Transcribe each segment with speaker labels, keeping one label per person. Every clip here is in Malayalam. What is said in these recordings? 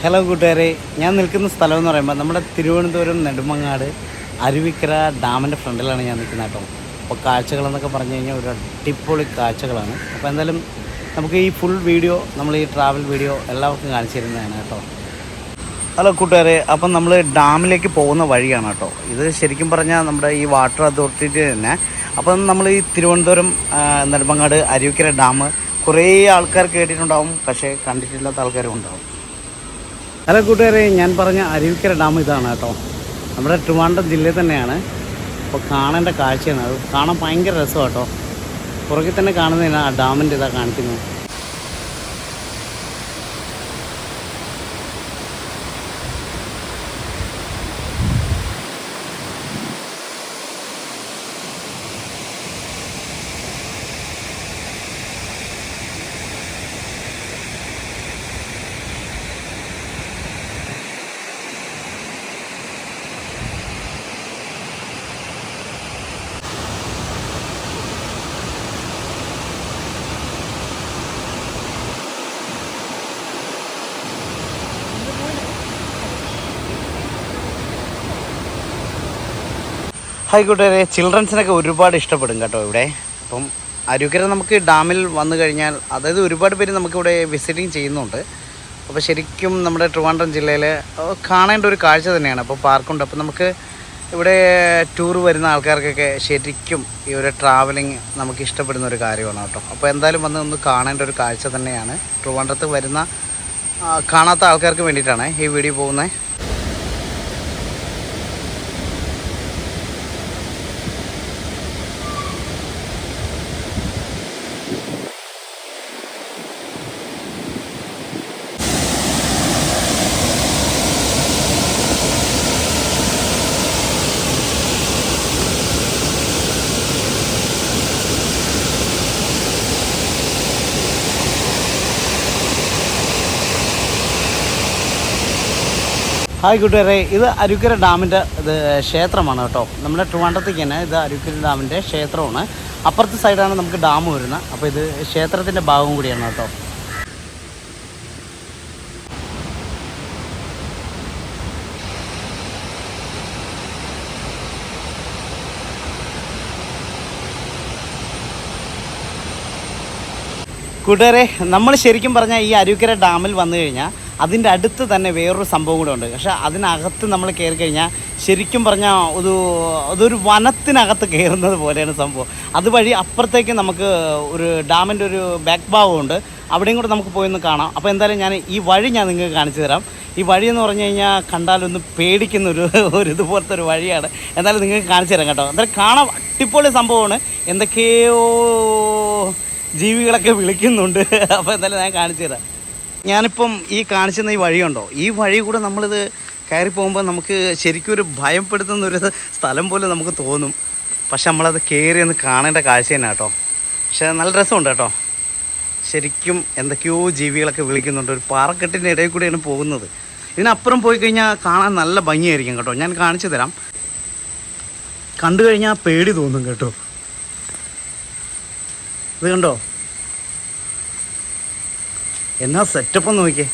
Speaker 1: ഹലോ കൂട്ടുകാരെ. ഞാൻ നിൽക്കുന്ന സ്ഥലം എന്ന് പറയുമ്പോൾ നമ്മുടെ തിരുവനന്തപുരം നെടുമങ്ങാട് അരുവിക്കര ഡാമിന്റെ ഫ്രണ്ടിലാണ് ഞാൻ നിൽക്കുന്നത് കേട്ടോ. അപ്പോൾ കാഴ്ചകളെന്നൊക്കെ പറഞ്ഞു കഴിഞ്ഞാൽ ഒരു അടിപൊളി കാഴ്ചകളാണ്. അപ്പോൾ എന്തായാലും നമുക്ക് ഈ ഫുൾ വീഡിയോ നമ്മൾ ഈ ട്രാവൽ വീഡിയോ എല്ലാവർക്കും കാണിച്ചു തരുന്നതാണ് കേട്ടോ. ഹലോ കൂട്ടുകാരെ. അപ്പം നമ്മൾ ഡാമിലേക്ക് പോകുന്ന വഴിയാണ് കേട്ടോ. ഇത് ശരിക്കും പറഞ്ഞാൽ നമ്മുടെ ഈ വാട്ടർ അതോറിറ്റിയുടെ തന്നെ. അപ്പം നമ്മൾ ഈ തിരുവനന്തപുരം നെടുമങ്ങാട് അരുവിക്കര ഡാം കുറേ ആൾക്കാർ കേട്ടിട്ടുണ്ടാവും. പക്ഷേ കണ്ടിട്ടില്ലാത്ത ആൾക്കാരും ഉണ്ടാവും. ഹലോ കൂട്ടുകാരെ ഞാൻ പറഞ്ഞ അരുവിക്കര ഡാം ഇതാണ് കേട്ടോ. നമ്മുടെ ട്രിവാൻഡ്രം ജില്ലയിൽ തന്നെയാണ്. അപ്പോൾ കാണേണ്ട കാഴ്ചയാണ്. അത് കാണാൻ ഭയങ്കര രസമാണ് കേട്ടോ. പുറകിൽ തന്നെ കാണുന്നതിനാണ് ആ ഡാമിന്റെ ഇതാ കാണിക്കുന്നത്. കൂട്ടുകാരെ ചിൽഡ്രൻസിനൊക്കെ ഒരുപാട് ഇഷ്ടപ്പെടും കേട്ടോ ഇവിടെ. അപ്പം അരുക്കര നമുക്ക് ഡാമിൽ വന്നു കഴിഞ്ഞാൽ അതായത് ഒരുപാട് പേര് നമുക്കിവിടെ വിസിറ്റിംഗ് ചെയ്യുന്നുണ്ട്. അപ്പോൾ ശരിക്കും നമ്മുടെ ട്രിവാൻഡ്രം ജില്ലയിൽ കാണേണ്ട ഒരു കാഴ്ച തന്നെയാണ് അപ്പോൾ പാർക്കുണ്ട്. അപ്പോൾ നമുക്ക് ഇവിടെ ടൂർ വരുന്ന ആൾക്കാർക്കൊക്കെ ശരിക്കും ഈ ഒരു ട്രാവലിംഗ് നമുക്ക് ഇഷ്ടപ്പെടുന്ന ഒരു കാര്യമാണ് കേട്ടോ. അപ്പോൾ എന്തായാലും വന്ന് ഒന്ന് കാണേണ്ട ഒരു കാഴ്ച തന്നെയാണ്. ട്രിവാൻഡ്രത്ത് വരുന്ന കാണാത്ത ആൾക്കാർക്ക് വേണ്ടിയിട്ടാണ് ഈ വീഡിയോ പോകുന്നത്. ഹായ് കൂട്ടുകാരെ ഇത് അരുക്കര ഡാമിന്റെ ഇത് ക്ഷേത്രമാണ് കേട്ടോ. നമ്മുടെ ട്രിവാൻഡ്രത്തേക്ക് തന്നെ ഇത് അരുക്കര ഡാമിന്റെ ക്ഷേത്രമാണ്. അപ്പുറത്തെ സൈഡാണ് നമുക്ക് ഡാം വരുന്നത്. അപ്പോൾ ഇത് ക്ഷേത്രത്തിന്റെ ഭാഗം കൂടിയാണ് കേട്ടോ. കൂട്ടുകാരെ നമ്മൾ ശരിക്കും പറഞ്ഞാൽ ഈ അരുക്കര ഡാമിൽ വന്നു കഴിഞ്ഞാൽ അതിന്റെ അടുത്ത് തന്നെ വേറൊരു സംഭവം കൂടെ ഉണ്ട്. പക്ഷേ അതിനകത്ത് നമ്മൾ കയറി കഴിഞ്ഞാൽ ശരിക്കും പറഞ്ഞാൽ ഒരു അതൊരു വനത്തിനകത്ത് കയറുന്നത് പോലെയാണ് സംഭവം. അതുവഴി അപ്പുറത്തേക്ക് നമുക്ക് ഒരു ഡാമിന്റെ ഒരു ബാക്ക് ഭാഗമുണ്ട് അവിടെയും കൂടെ നമുക്ക് പോയി ഒന്ന് കാണാം. അപ്പോൾ എന്തായാലും ഞാൻ ഈ വഴി ഞാൻ നിങ്ങൾക്ക് കാണിച്ചു തരാം. ഈ വഴി എന്ന് പറഞ്ഞു കഴിഞ്ഞാൽ കണ്ടാലൊന്ന് പേടിക്കുന്ന ഒരു ഒരു ഇതുപോലത്തെ ഒരു വഴിയാണ്. എന്തായാലും നിങ്ങൾക്ക് കാണിച്ചു തരാം കേട്ടോ. എന്തായാലും കാണാൻ അടിപൊളി സംഭവമാണ്. എന്തൊക്കെയോ ജീവികളൊക്കെ വിളിക്കുന്നുണ്ട്. അപ്പോൾ എന്തായാലും ഞാൻ കാണിച്ചു തരാം. ഞാനിപ്പം ഈ കാണിച്ചുന്ന ഈ വഴിയുണ്ടോ? ഈ വഴി കൂടെ നമ്മളിത് കയറി പോകുമ്പോൾ നമുക്ക് ശരിക്കും ഒരു ഭയപ്പെടുത്തുന്ന ഒരു സ്ഥലം പോലെ നമുക്ക് തോന്നും. പക്ഷെ നമ്മളത് കയറി ഒന്ന് കാണേണ്ട കാഴ്ച തന്നെ കേട്ടോ പക്ഷെ നല്ല രസമുണ്ട് കേട്ടോ. ശരിക്കും എന്തൊക്കെയോ ജീവികളൊക്കെ വിളിക്കുന്നുണ്ട്. ഒരു പാറക്കെട്ടിന്റെ ഇടയിൽ കൂടെയാണ് പോകുന്നത്. ഇതിനപ്പുറം പോയി കഴിഞ്ഞാൽ കാണാൻ നല്ല ഭംഗിയായിരിക്കും കേട്ടോ. ഞാൻ കാണിച്ചു തരാം. കണ്ടു കഴിഞ്ഞാൽ പേടി തോന്നും കേട്ടോ. ഇത് കണ്ടോ? എന്നാ സെറ്റപ്പ് നോക്കിയേ.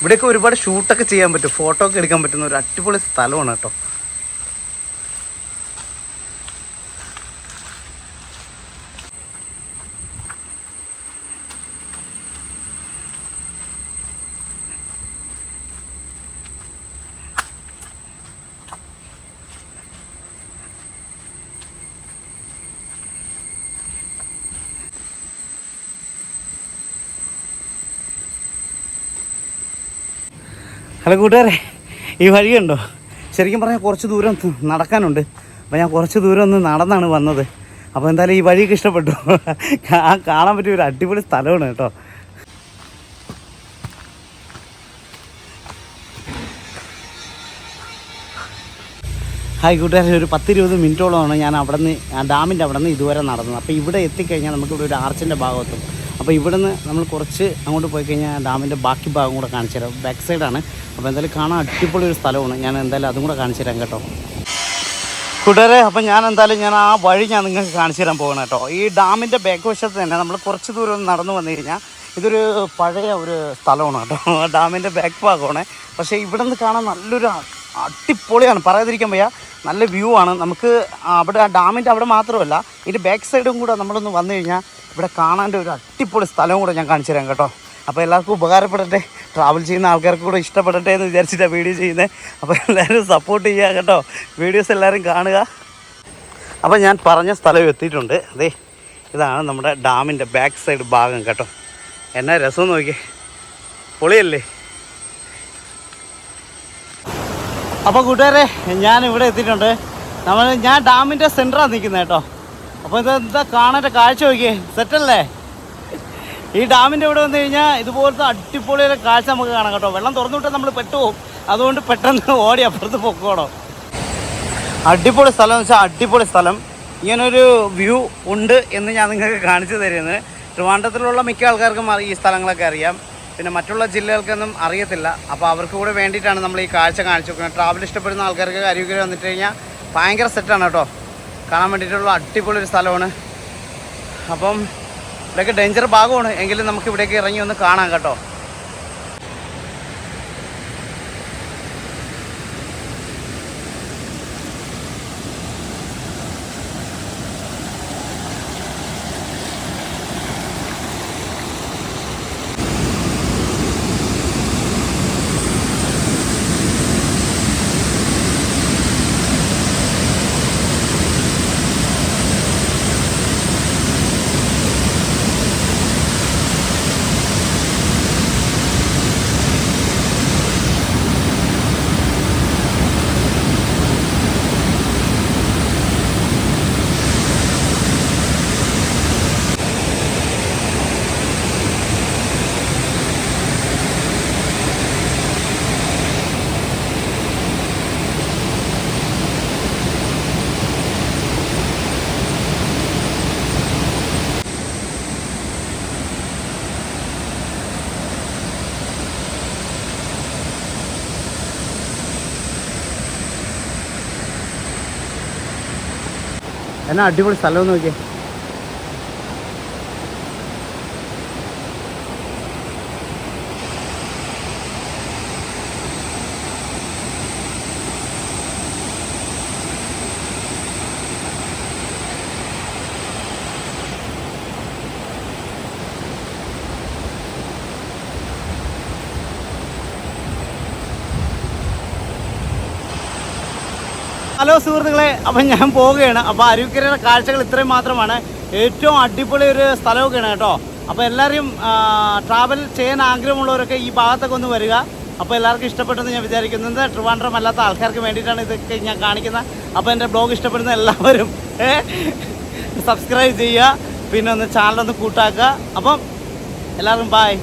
Speaker 1: ഇവിടെയൊക്കെ ഒരുപാട് ഷൂട്ടൊക്കെ ചെയ്യാൻ പറ്റും. ഫോട്ടോ ഒക്കെ എടുക്കാൻ പറ്റുന്ന ഒരു അടിപൊളി സ്ഥലമാണ് കേട്ടോ. ഹലോ കൂട്ടുകാരെ ഈ വഴിയുണ്ടോ? ശരിക്കും പറഞ്ഞാൽ കുറച്ച് ദൂരം നടക്കാനുണ്ട്. അപ്പോൾ ഞാൻ കുറച്ച് ദൂരം ഒന്ന് നടന്നാണ് വന്നത്. അപ്പോൾ എന്തായാലും ഈ വഴിയൊക്കെ ഇഷ്ടപ്പെട്ടു. ആ കാണാൻ പറ്റിയ ഒരു അടിപൊളി സ്ഥലമാണ് കേട്ടോ. ഹായ് കൂട്ടുകാരെ ഒരു പത്തിരുപത് മിനിറ്റോളമാണ് ഞാൻ അവിടെ നിന്ന് ആ ഡാമിന്റെ അവിടെ നിന്ന് ഇതുവരെ നടന്നത്. അപ്പോൾ ഇവിടെ എത്തിക്കഴിഞ്ഞാൽ നമുക്കിവിടെ ഒരു ആർച്ചിന്റെ ഭാഗത്തും അപ്പോൾ ഇവിടെ നിന്ന് നമ്മൾ കുറച്ച് അങ്ങോട്ട് പോയി കഴിഞ്ഞാൽ ഡാമിന്റെ ബാക്കി ഭാഗം കൂടെ കാണിച്ചു തരാം. ബാക്ക് സൈഡാണ് അപ്പോൾ എന്തായാലും കാണാൻ അടിപൊളി ഒരു സ്ഥലമാണ്. ഞാൻ എന്തായാലും അതും കൂടെ കാണിച്ചു തരാം കേട്ടോ. കൂട്ടുകാരെ അപ്പം ഞാൻ എന്തായാലും ഞാൻ ആ വഴി ഞാൻ നിങ്ങൾക്ക് കാണിച്ചു തരാൻ പോകണം കേട്ടോ. ഈ ഡാമിന്റെ ബാക്ക് വശത്ത് തന്നെ നമ്മൾ കുറച്ച് ദൂരം നടന്നു വന്നു കഴിഞ്ഞാൽ ഇതൊരു പഴയ ഒരു സ്ഥലമാണ് കേട്ടോ. ഡാമിന്റെ ബാക്ക് ഭാഗമാണ്. പക്ഷേ ഇവിടെ നിന്ന് കാണാൻ നല്ലൊരു അടിപൊളിയാണ്. പറയാതിരിക്കാൻ വയ്യ. നല്ല വ്യൂ ആണ്. നമുക്ക് അവിടെ ആ ഡാമിന്റെ അവിടെ മാത്രമല്ല ഇതിന്റെ ബാക്ക് സൈഡും കൂടെ നമ്മളൊന്ന് വന്നു കഴിഞ്ഞാൽ ഇവിടെ കാണാന്റെ ഒരു അടിപൊളി സ്ഥലവും കൂടെ ഞാൻ കാണിച്ചു തരാം കേട്ടോ. അപ്പോൾ എല്ലാവർക്കും ഉപകാരപ്പെടട്ടെ. ട്രാവൽ ചെയ്യുന്ന ആൾക്കാർക്ക് കൂടെ ഇഷ്ടപ്പെടട്ടെ എന്ന് വിചാരിച്ചിട്ടാണ് വീഡിയോ ചെയ്യുന്നത് അപ്പോൾ എല്ലാവരും സപ്പോർട്ട് ചെയ്യുക കേട്ടോ. വീഡിയോസ് എല്ലാവരും കാണുക. അപ്പോൾ ഞാൻ പറഞ്ഞ സ്ഥലം എത്തിയിട്ടുണ്ട്. അതെ ഇതാണ് നമ്മുടെ ഡാമിന്റെ ബാക്ക് സൈഡ് ഭാഗം കേട്ടോ. എന്നാ രസം നോക്കി പൊളിയല്ലേ? അപ്പോൾ കൂട്ടുകാരെ ഞാൻ ഇവിടെ എത്തിയിട്ടുണ്ട്. നമ്മൾ ഞാൻ ഡാമിന്റെ സെന്ററാണ് നിൽക്കുന്നത് കേട്ടോ. അപ്പോൾ എന്താ കാണാന്റെ കാഴ്ച നോക്കിയേ സെറ്റല്ലേ ഈ ഡാമിന്റെ ഇവിടെ വന്നു കഴിഞ്ഞാൽ ഇതുപോലത്തെ അടിപൊളിയുടെ കാഴ്ച നമുക്ക് കാണാം കേട്ടോ. വെള്ളം തുറന്നു വിട്ടാൽ നമ്മൾ പെട്ടുപോകും അതുകൊണ്ട് പെട്ടെന്ന് ഓടി അപ്പുറത്ത് പൊക്കോടോ അടിപൊളി സ്ഥലം എന്ന് വെച്ചാൽ അടിപൊളി സ്ഥലം. ഇങ്ങനൊരു വ്യൂ ഉണ്ട് എന്ന് ഞാൻ നിങ്ങൾക്ക് കാണിച്ചു തരുന്നത്. ട്രിവാൻഡ്രത്തിലുള്ള മിക്ക ആൾക്കാർക്കും ഈ സ്ഥലങ്ങളൊക്കെ അറിയാം. പിന്നെ മറ്റുള്ള ജില്ലകൾക്കൊന്നും അറിയത്തില്ല. അപ്പോൾ അവർക്ക് കൂടെ വേണ്ടിയിട്ടാണ് നമ്മൾ ഈ കാഴ്ച കാണിച്ചു കൊടുക്കുന്നത് ട്രാവൽ ഇഷ്ടപ്പെടുന്ന ആൾക്കാർക്ക് അരുവിക്കര വന്നിട്ട് കഴിഞ്ഞാൽ ഭയങ്കര സെറ്റാണ് കേട്ടോ. കാണാൻ വേണ്ടിയിട്ടുള്ള അടിപൊളി ഒരു സ്ഥലമാണ്. അപ്പം ഇവിടെയൊക്കെ ഡേഞ്ചർ ഭാഗമാണ്. എങ്കിലും നമുക്ക് ഇവിടേക്ക് ഇറങ്ങി ഒന്ന് കാണാം കേട്ടോ. എന്നാ അടിപൊളി സ്ഥലം നോക്കിയേ. ഹലോ സുഹൃത്തുക്കളെ അപ്പം ഞാൻ പോവുകയാണ്. അപ്പോൾ അരുവിക്കരയുടെ കാഴ്ചകൾ ഇത്രയും മാത്രമാണ്. ഏറ്റവും അടിപൊളി ഒരു സ്ഥലമൊക്കെയാണ് കേട്ടോ. അപ്പോൾ എല്ലാവരും ട്രാവൽ ചെയ്യാൻ ആഗ്രഹമുള്ളവരൊക്കെ ഈ ഭാഗത്തൊക്കെ ഒന്ന് വരിക. അപ്പോൾ എല്ലാവർക്കും ഇഷ്ടപ്പെട്ടെന്ന് ഞാൻ വിചാരിക്കുന്നത് ട്രിവാൻഡ്രം അല്ലാത്ത ആൾക്കാർക്ക് വേണ്ടിയിട്ടാണ് ഇതൊക്കെ ഞാൻ കാണിക്കുന്നത്. അപ്പോൾ എന്റെ ബ്ലോഗ് ഇഷ്ടപ്പെടുന്ന എല്ലാവരും സബ്സ്ക്രൈബ് ചെയ്യുക. പിന്നെ ഒന്ന് ചാനലൊന്ന് കൂട്ടാക്കുക. അപ്പം എല്ലാവർക്കും ബായ്